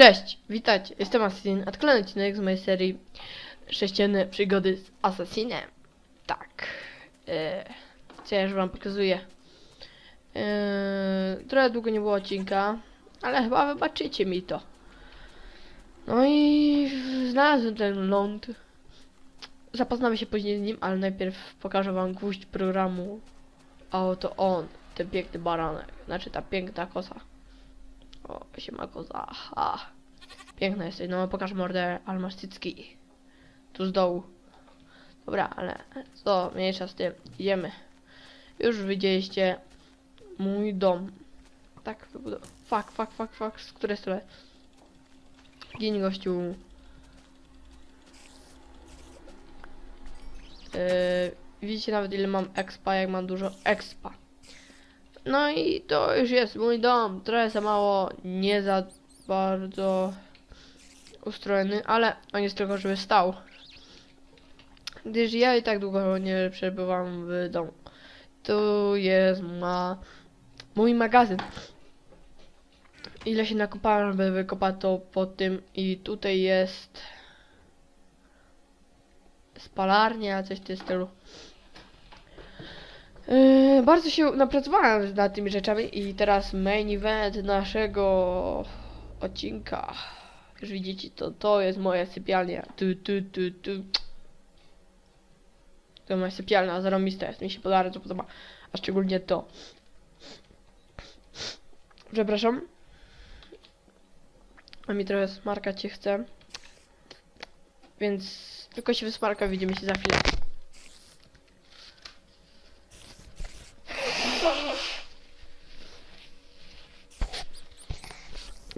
Cześć, witajcie, jestem Assassin, a to kolejny odcinek z mojej serii Sześcienne przygody z Assassinem. Tak, e, co ja już wam pokazuję. E, trochę długo nie było odcinka, ale chyba wybaczycie mi to. No i znalazłem ten ląd. Zapoznamy się później z nim, ale najpierw pokażę wam gwóźdź programu. A oto on, ten piękny baranek, znaczy ta piękna kosa. O, siema koza, ha. Piękna jesteś, no pokaż mordę, ale. Tu z dołu. Dobra, ale co, mniejsza z tym, idziemy. Już widzieliście mój dom. Tak, wybudow... Fuck, fuck, fuck, fuck, z której strony? Gin gościu. Yy, widzicie nawet ile mam expa, jak mam dużo expa. No i to już jest mój dom. Trochę za mało, nie za bardzo ustrojony, ale on jest tylko, żeby stał. Gdyż ja i tak długo nie przebywam w domu. Tu jest ma mój magazyn. Ile się nakopałem, żeby wykopać to po tym i tutaj jest spalarnia, coś w tym stylu. Yy, bardzo się napracowałem nad tymi rzeczami i teraz main event naszego odcinka. Już widzicie, to, to jest moja sypialnia. Tu, tu, tu, tu. To moja sypialnia, zarąbista jest, mi się bardzo podoba. A szczególnie to. Przepraszam. A mi trochę smarkać się chce. Więc tylko się wysmarka, widzimy się za chwilę.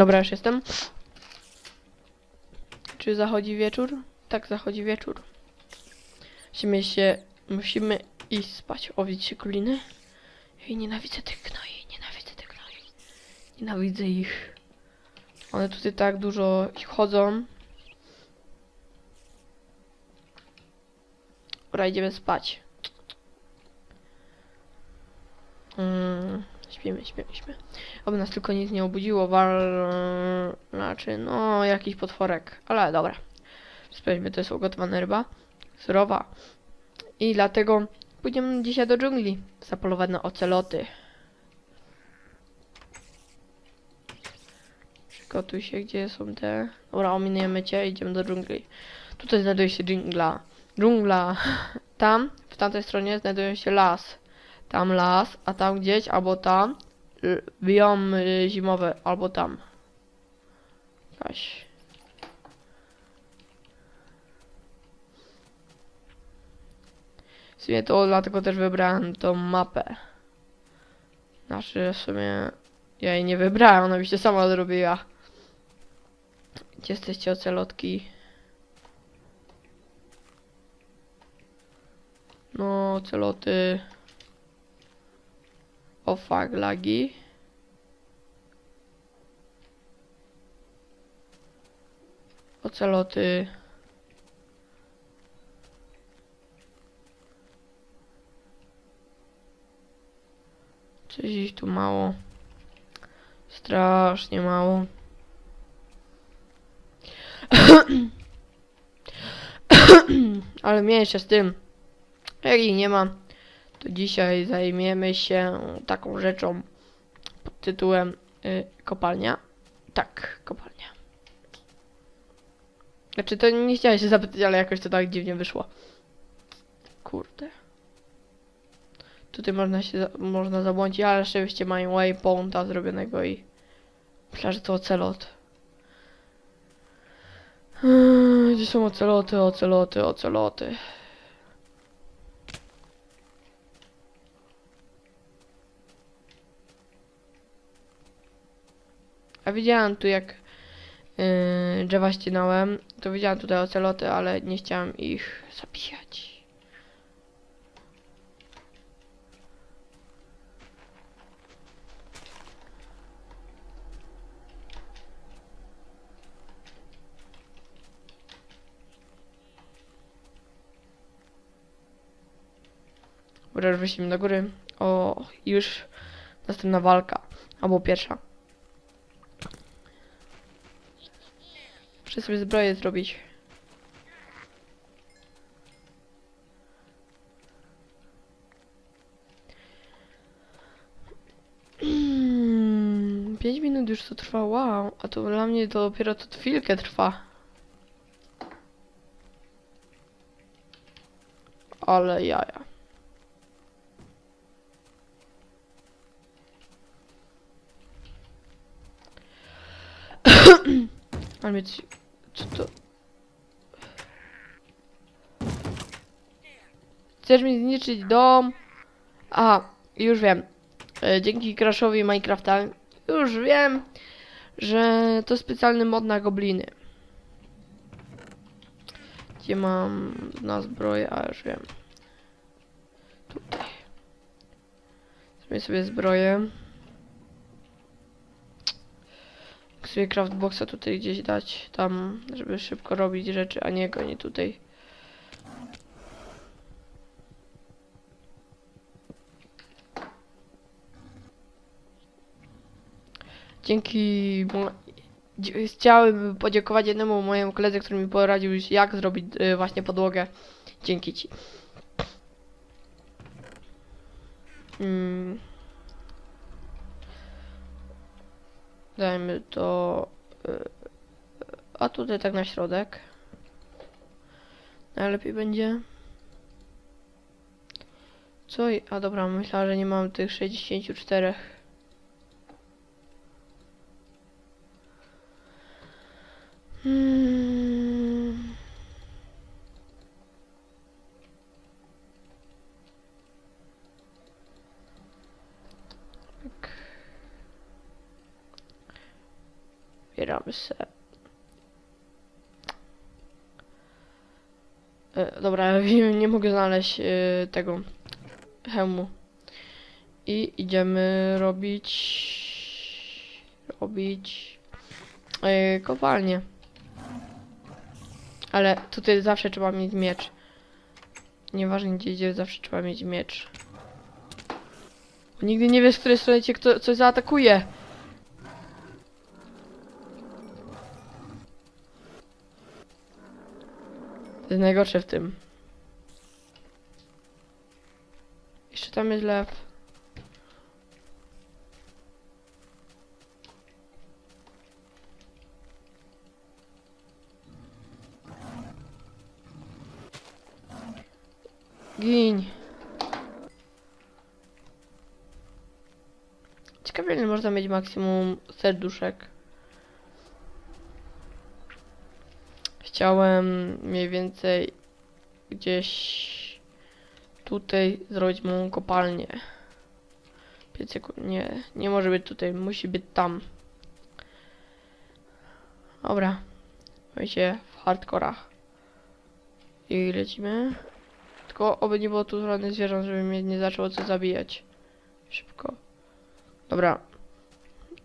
Dobra, już jestem. Czy zachodzi wieczór? Tak, zachodzi wieczór. Musimy się... Musimy iść spać. O, widzicie króliny? Ej, nienawidzę tych gnoi, nienawidzę tych gnoi. Nienawidzę ich. One tutaj tak dużo chodzą. Dobra, idziemy spać. Mm, śpimy, śpimy, śpimy. Oby nas tylko nic nie obudziło, wal... Znaczy, no, jakiś potworek. Ale dobra. Sprawdźmy, to jest ugotowana ryba. Surowa. I dlatego pójdziemy dzisiaj do dżungli. Zapolować na oceloty. Przygotuj się, gdzie są te... Dobra, ominiemy cię, idziemy do dżungli. Tutaj znajduje się dżungla. Dżungla. Tam, w tamtej stronie znajduje się las. Tam las, a tam gdzieś, albo tam y, biomy zimowe, albo tam. Jakaś. W sumie to dlatego też wybrałem tą mapę. Znaczy w sumie ja jej nie wybrałem, ona mi się sama zrobiła. Gdzie jesteście ocelotki? No, oceloty. O fuck, lagi. Oceloty. Coś ich tu mało. Strasznie mało. Ale mniejsza z tym. Ich nie ma, to dzisiaj zajmiemy się taką rzeczą pod tytułem y, kopalnia. Tak, kopalnia. Znaczy to nie chciałem się zapytać, ale jakoś to tak dziwnie wyszło. Kurde. Tutaj można się można zabłądzić, ale oczywiście mają waypointa zrobionego i myślę, że to ocelot. Gdzie są oceloty, oceloty, oceloty? A widziałem tu jak yy, drzewa ścinałem, to widziałem tutaj oceloty, ale nie chciałem ich zabijać. Wyszliśmy do góry. O, już następna walka. Albo pierwsza. Muszę sobie zbroję zrobić. Mm, 5 minut już to trwa, wow. A to dla mnie to dopiero to chwilkę trwa. Ale jaja. Ale mnie co to? Chcesz mi zniszczyć dom? Aha, już wiem. E, Dzięki Crashowi Minecrafta już wiem, że to specjalny mod na gobliny. Gdzie mam na zbroję, a już wiem. Tutaj. Zrobię sobie zbroję. Mogę sobie craftboxa tutaj gdzieś dać, tam, żeby szybko robić rzeczy, a nie go nie tutaj. Dzięki chciałem podziękować jednemu mojemu koledze, który mi poradził jak zrobić y, właśnie podłogę. Dzięki ci. Mm. Dajmy to. y, A tutaj tak na środek. Najlepiej będzie. Co? A dobra, myślałem, że nie mam tych 64. Hmm. Tak. Bieramy se. E, dobra, nie, mogę znaleźć e, tego hełmu. I idziemy robić robić e. Ale tutaj zawsze trzeba mieć miecz. Nieważne gdzie idzie, zawsze trzeba mieć miecz. Nigdy nie wiesz, z której strony cię kto, coś zaatakuje. Jest najgorsze w tym. Jeszcze tam jest lew. Gin. Ciekawe ile można mieć maksimum serduszek. Chciałem mniej więcej gdzieś tutaj zrobić moją kopalnię. Piecyku, nie, nie może być tutaj, musi być tam. Dobra. Wiecie, w hardkorach. I lecimy. Tylko oby nie było tu żadnych zwierząt, żeby mnie nie zaczęło coś zabijać. Szybko. Dobra.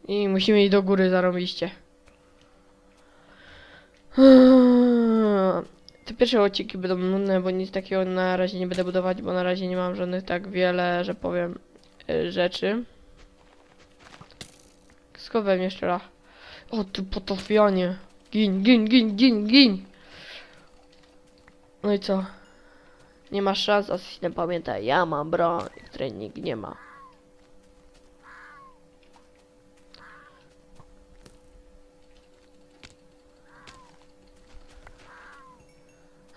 I musimy iść do góry zarobiście. Te pierwsze odcinki będą nudne, bo nic takiego na razie nie będę budować, bo na razie nie mam żadnych tak wiele, że powiem, y, rzeczy. Skąd we mnie strzela? O, ty potofianie. Gin, gin, gin, gin, gin. No i co? Nie masz szans, Assassin, pamiętaj, ja mam broń, której nikt nie ma.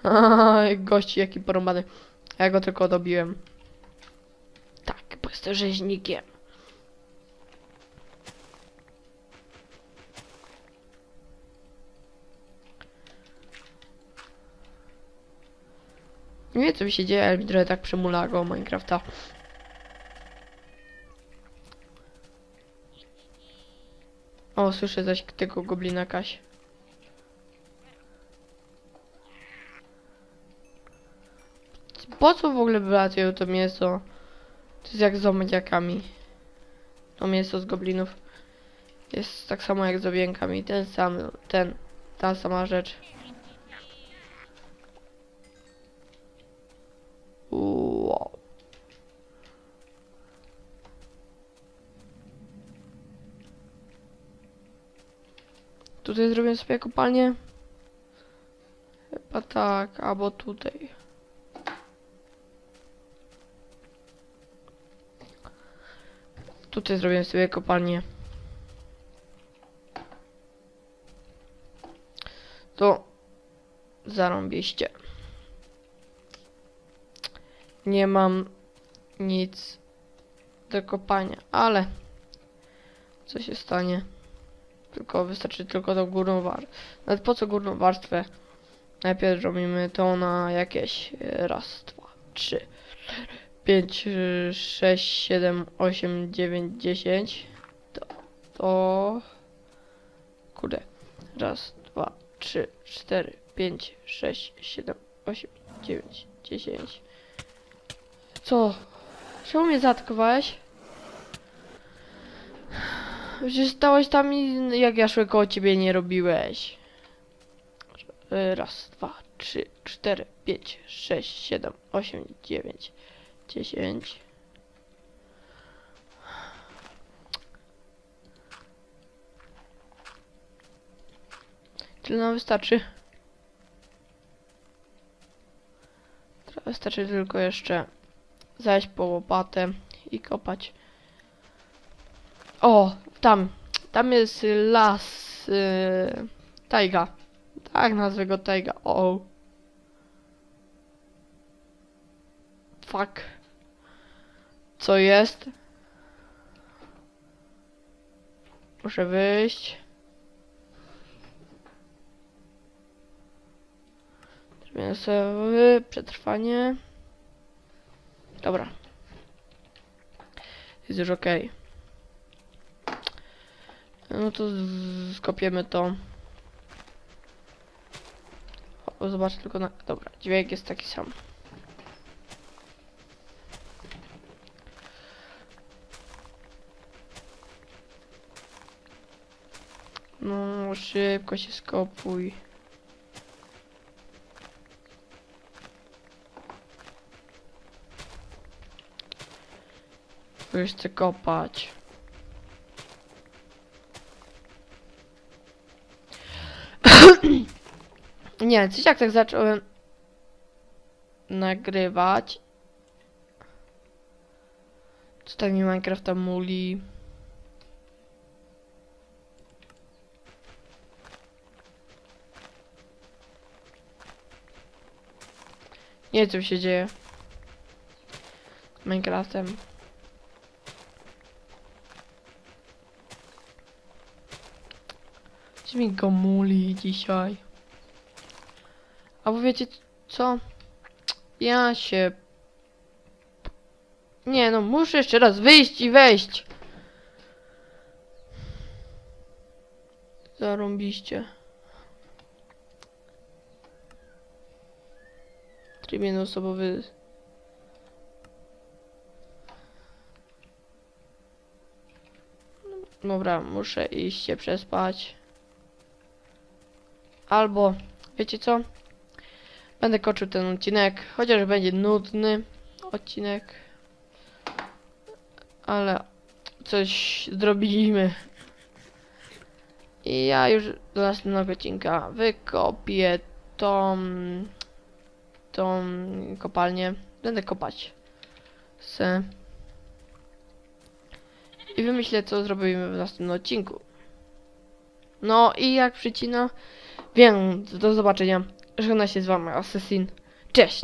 Gości jaki porąbany. Ja go tylko dobiłem. Tak, bo jestem rzeźnikiem. Nie wiem co mi się dzieje, ale mi trochę tak przemula go Minecrafta. O, słyszę zaś tego goblina Kaś. Po co w ogóle wylatują to mięso? To jest jak z zombiakami. To mięso z goblinów. Jest tak samo jak z owienkami. Ten sam, ten, ta sama rzecz. Wow. Tutaj zrobię sobie kopalnię. A tak, albo tutaj. Tutaj zrobię sobie kopalnię. To zarąbiście. Nie mam nic do kopania, ale co się stanie? Tylko wystarczy tylko tą górną warstwę. Nawet po co górną warstwę? Najpierw robimy to na jakieś e, raz, dwa, trzy, cztery, pięć, e, sześć, siedem, osiem, dziewięć, dziesięć. To, to... Kurde. Raz, dwa, trzy, cztery, pięć, sześć, siedem, osiem, dziewięć, dziesięć. Co? Czemu mnie zaatakowałeś? Przecież stałeś tam i jak ja szłem koło ciebie nie robiłeś. Raz, dwa, trzy, cztery, pięć, sześć, siedem, osiem, dziewięć, dziesięć. Tyle nam wystarczy. Wystarczy tylko jeszcze zajść po łopatę i kopać. O, tam, tam jest las, yy, tajga. Tak, nazwę go tajga. O. Fuck. Co jest? Muszę wyjść. Zrobię sobie przetrwanie. Dobra. Jest już okej. No to skopiemy to. O, zobacz tylko na... Dobra, dźwięk jest taki sam. No, szybko się skopuj. Już chcę kopać. Nie, coś jak tak zacząłem nagrywać. Co tak mi Minecrafta muli? Nie wiem co się dzieje. Z Minecraftem. Coś mi go muli dzisiaj. A bo wiecie co? Ja się... Nie no, muszę jeszcze raz wyjść i wejść. Zarąbiście. Tryb jednoosobowy. Dobra, muszę iść się przespać. Albo, wiecie co? Będę kończył ten odcinek, chociaż będzie nudny odcinek. Ale coś zrobimy. I ja już do następnego odcinka wykopię tą, tą kopalnię. Będę kopać. Se. I wymyślę co zrobimy w następnym odcinku. No i jak przycina, więc do zobaczenia. Żegna się z wami Assassin. Cześć!